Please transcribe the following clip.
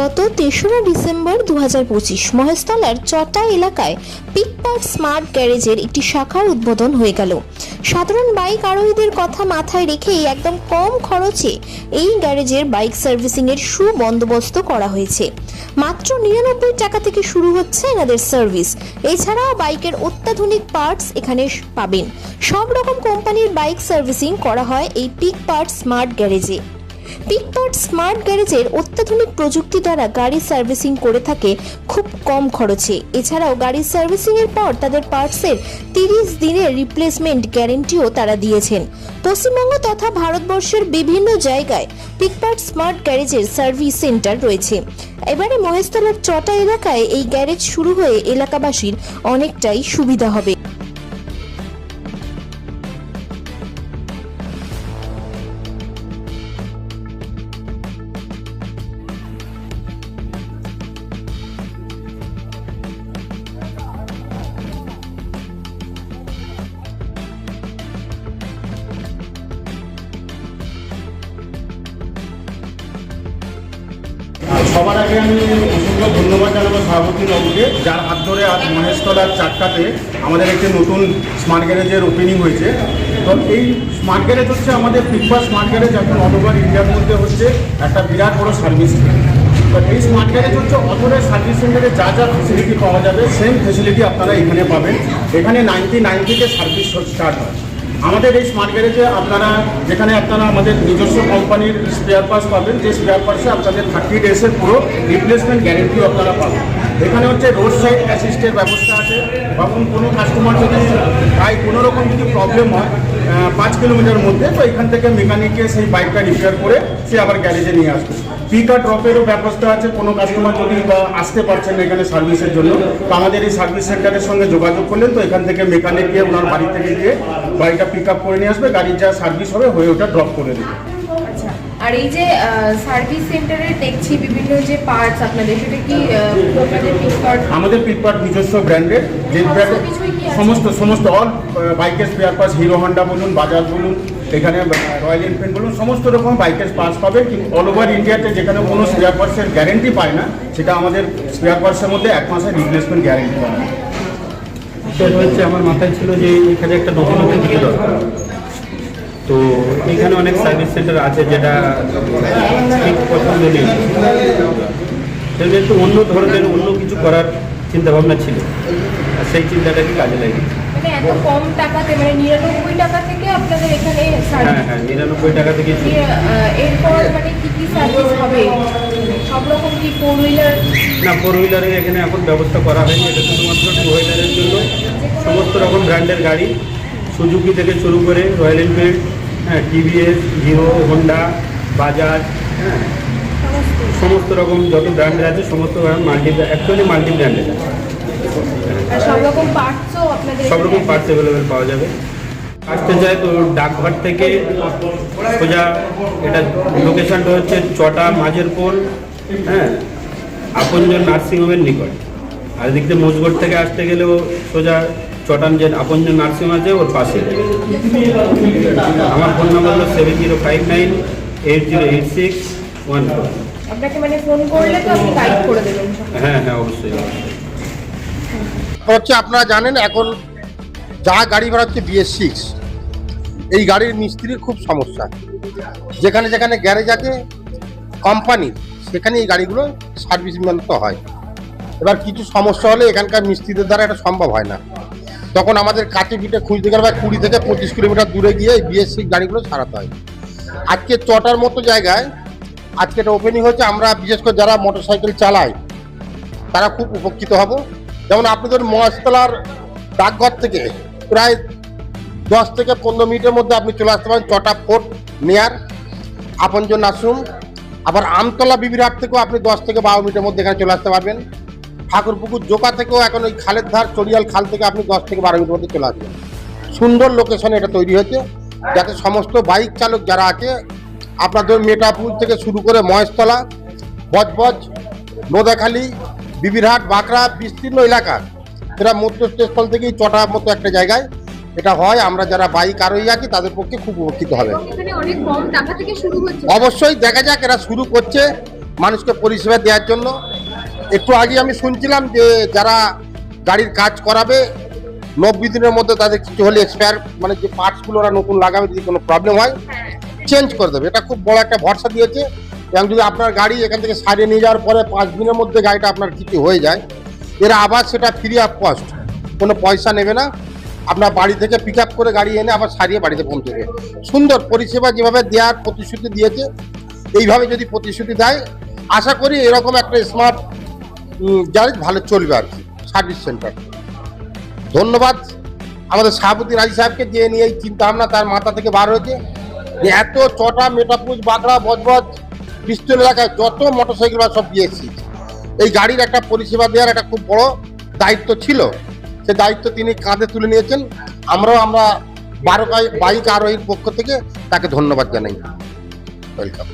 গত তেসরা ডিসেম্বর দু হাজার পঁচিশ মহেশতলার চটা এলাকায় পিকপার্ট স্মার্ট গ্যারেজের একটি শাখার উদ্বোধন হয়ে গেল। সাধারণ বাইক আরোহীদের কথা মাথায় রেখেই একদম কম খরচে এই গ্যারেজের বাইক সার্ভিসিংয়ের সুবন্দোবস্ত করা হয়েছে। মাত্র নিরানব্বই টাকা থেকে শুরু হচ্ছে এনাদের সার্ভিস। এছাড়াও বাইকের অত্যাধুনিক পার্টস এখানে পাবেন। সব রকম কোম্পানির বাইক সার্ভিসিং করা হয় এই পিক পার্ট স্মার্ট গ্যারেজে। পিকপার্ট স্মার্ট গ্যারেজের অত্যাধুনিক প্রযুক্তি দ্বারা গাড়ি সার্ভিসিং করে থাকে খুব কম খরচে। এছাড়াও গাড়ির সার্ভিসিং এর পর তাদের পার্টসের তিরিশ দিনের রিপ্লেসমেন্ট গ্যারেন্টিও তারা দিয়েছেন। পশ্চিমবঙ্গ তথা ভারতবর্ষের বিভিন্ন জায়গায় পিকপার্ট স্মার্ট গ্যারেজের সার্ভিস সেন্টার রয়েছে। এবারে মহেশতলার চটা এলাকায় এই গ্যারেজ শুরু হয়ে এলাকাবাসীর অনেকটাই সুবিধা হবে। ধন্যবাদ জানাব সভাপতি বাবুকে, যার হাত ধরে আজ মহেশতলার চারটাতে আমাদের একটি নতুন স্মার্ট গ্যারেজের ওপেনিং হয়েছে। তো এই স্মার্ট গ্যারেজ হচ্ছে আমাদের পিকপা স্মার্ট গ্যারেজ, এখন ওভার ইন্ডিয়ার মধ্যে হচ্ছে একটা বিরাট বড় সার্ভিস তো এই স্মার্ট গ্যারেজ হচ্ছে অথরের সার্ভিস সেন্টারে যা যা ফেসিলিটি পাওয়া যাবে সেম ফেসিলিটি আপনারা এখানে পাবেন। এখানে নাইনটি নাইন থেকে সার্ভিস স্টার্ট হয়। আমাদের এই স্মার্ট গ্যারেজে আপনারা যেখানে আপনারা আমাদের নিজস্ব কোম্পানির স্পেয়ার পার্টস পাবেন, যে স্পেয়ার পার্টসে আপনাদের থার্টি ডেজের পুরো রিপ্লেসমেন্ট গ্যারেন্টিও আপনারা পাবেন। এখানে হচ্ছে রোড সাইড অ্যাসিস্টের ব্যবস্থা আছে তখন কোনো কাস্টমার যদি প্রায় কোনো রকম যদি প্রবলেম হয় পাঁচ কিলোমিটার মধ্যে, তো এখান থেকে মেকানিককে সেই বাইকটা রিপেয়ার করে সে আবার গ্যারেজে নিয়ে আসবে। পিক আর ড্রপেরও ব্যবস্থা আছে কোনো কাস্টমার যদি আসতে পারছেন এখানে সার্ভিসের জন্য তো আমাদের এই সার্ভিস সেন্টারের সঙ্গে যোগাযোগ করলেন তো এখান থেকে মেকানিক গিয়ে ওনার বাড়ি থেকে গিয়ে গাড়িটা পিক আপ করে নিয়ে আসবে গাড়ির যা সার্ভিস হবে হয়ে ওটা ড্রপ করে দেবে আচ্ছা আর এই যে সার্ভিস সেন্টারে দেখছি বিভিন্ন যে পার্টস আপনাদের সেটা কি আপনাদের আমাদের পিকপার্ট নিজস্ব ব্র্যান্ডের যে ব্র্যান্ডের? সমস্ত সমস্ত অল বাইকের স্পেয়ার পার্টস হিরো হন্ডা বলুন বাজাজ বলুন এখানে রয়্যাল এনফিল্ড বলুন, সমস্ত রকম বাইকের পার্টস পাবে কিন্তু অল ওভার ইন্ডিয়াতে যেখানে কোনো স্পেয়ার পার্টসের গ্যারেন্টি পায় না, সেটা আমাদের স্পেয়ার পার্টসের মধ্যে এক মাসের রিপ্লেসমেন্ট গ্যারেন্টি পাবে। সেটা হচ্ছে আমার মাথায় ছিল যে এখানে একটা নতুন নতুন দিকে দরকার। তো এখানে অনেক সার্ভিস সেন্টার আছে যেটা ঠিক পছন্দ নেই। সেটা একটু অন্য ধরনের, অন্য কিছু করার চিন্তা ভাবনা ছিল। সেই চিন্তাটাকে কাজে লাগে? মানে এত কম টাকাতে মানে নিরানব্বই টাকা থেকে আপনাদের এখানে হ্যাঁ হ্যাঁ নিরানব্বই টাকা থেকে এরপর মানে কি কি সার্ভিস হবে? সব রকম কি ফোর হুইলার না ফোর হুইলারের এখানে এখন ব্যবস্থা করা হয়নি। এটা শুধুমাত্র টু হুইলারের জন্য। সমস্ত রকম ব্র্যান্ডের গাড়ি সুজুকি থেকে শুরু করে রয়্যাল এনফিল্ড হ্যাঁ টিভিএস হিরো হোন্ডা বাজাজ হ্যাঁ সমস্ত। রকম যত ব্র্যান্ডের আছে সমস্ত মাল্টি অ্যাকচুয়ালি মাল্টি ব্র্যান্ডের সব রকম পার্টসও আপনাদের সব রকম এখানে পার্টস অ্যাভেলেবেল পাওয়া যাবে। আসতে চাই তো ডাকঘর থেকে সোজা এটা লোকেশনটা হচ্ছে চটা মাঝের পোল হ্যাঁ আপনজন নার্সিংহোমের নিকট। আর এদিক থেকে মোজগড় থেকে আসতে গেলেও সোজা চটান যে আপনজন নার্সিংহোম আছে ওর পাশে। আমার ফোন নাম্বার হলো seven zero five nine eight zero eight six one four আপনাকে মানে ফোন করলে তো আপনি গাইড করে দেবেন সব। হ্যাঁ হ্যাঁ অবশ্যই। হচ্ছে আপনারা জানেন, এখন যা গাড়ি বেড়াচ্ছে বিএস সিক্স এই গাড়ির মিস্ত্রির খুব সমস্যা। যেখানে যেখানে গ্যারেজ আছে কোম্পানি সেখানে এই গাড়িগুলো সার্ভিস তো হয়। এবার কিছু সমস্যা হলে এখানকার মিস্ত্রিদের দ্বারা এটা সম্ভব হয় না। তখন আমাদের কাছে পিঠে খুঁজতে গেলে বা কুড়ি থেকে পঁচিশ কিলোমিটার দূরে গিয়ে এই বিএস সিক্স গাড়িগুলো সারাতে হয়। আজকে চটার মতো জায়গায়, আজকে এটা ওপেনিং হচ্ছে আমরা বিশেষ করে যারা মোটরসাইকেল চালায়, তারা খুব উপকৃত হব। যেমন আপনাদের মহাস্তলার ডাকঘর থেকে প্রায় দশ থেকে পনেরো মিনিটের মধ্যে আপনি চলে আসতে পারেন চটা ফোর্ট নেয়ার, আপনজন আশ্রম। আবার আমতলা বিবিরহাট থেকেও আপনি দশ থেকে বারো মিনিটের মধ্যে এখানে চলে আসতে পারবেন। ঠাকুরপুকুর জোকা থেকেও এখন ওই খালের ধার, চড়িয়াল খাল থেকে আপনি দশ থেকে বারো মিনিটের মধ্যে চলে আসবেন। সুন্দর লোকেশনে এটা তৈরি হয়েছে। যাতে সমস্ত বাইক চালক যারা আছে, আপনাদের মেটাপুর থেকে শুরু করে মহেশতলা, বজবজ, নোদাখালী বিবিরহাট বাঁকড়া বিস্তীর্ণ এলাকা। সেটা মধ্যস্থল থেকেই চটার মতো একটা জায়গায় এটা হয়। আমরা যারা বাইক আরোহী আছি তাদের পক্ষে খুব উপকৃত হবে। অবশ্যই দেখা যাক এরা শুরু করছে মানুষকে পরিষেবা দেওয়ার জন্য। একটু আগে আমি শুনছিলাম যে যারা গাড়ির কাজ করাবে নব্বই দিনের মধ্যে তাদের কিছু হলে এক্সপায়ার মানে যে পার্টসগুলো ওরা নতুন লাগাবে যদি কোনো প্রবলেম হয় চেঞ্জ করে দেবে। এটা খুব বড় একটা ভরসা দিয়েছে। এবং যদি আপনার গাড়ি এখান থেকে সারিয়ে নিয়ে যাওয়ার পরে পাঁচ দিনের মধ্যে গাড়িটা আপনার কিছু হয়ে যায়, এরা আবার সেটা ফ্রি অফ কস্ট কোনো পয়সা নেবে না। আপনার বাড়ি থেকে পিক আপ করে গাড়ি এনে আবার সারিয়ে বাড়িতে পৌঁছে দেবে। সুন্দর পরিষেবা যেভাবে দেওয়ার প্রতিশ্রুতি দিয়েছে, এইভাবে যদি প্রতিশ্রুতি দেয়, আশা করি এরকম একটা স্মার্ট গ্যারেজ ভালো চলবে আর কি সার্ভিস সেন্টার ধন্যবাদ। আমাদের সভাপতি রাজি সাহেবকে যে নিয়ে এই চিন্তা ভাবনা তার মাথা থেকে বার হয়েছে এত চটা মেটাপুজ বাগড়া বজবজ পিস্তল এলাকায় যত মোটরসাইকেল বা সব দিয়েছি, এই গাড়ির একটা পরিষেবা দেওয়ার একটা খুব বড় দায়িত্ব ছিল। সে দায়িত্ব তিনি কাঁধে তুলে নিয়েছেন। আমরাও আমরা বারো বাইক আরোহীর পক্ষ থেকে তাকে ধন্যবাদ জানাই। ওয়েলকাম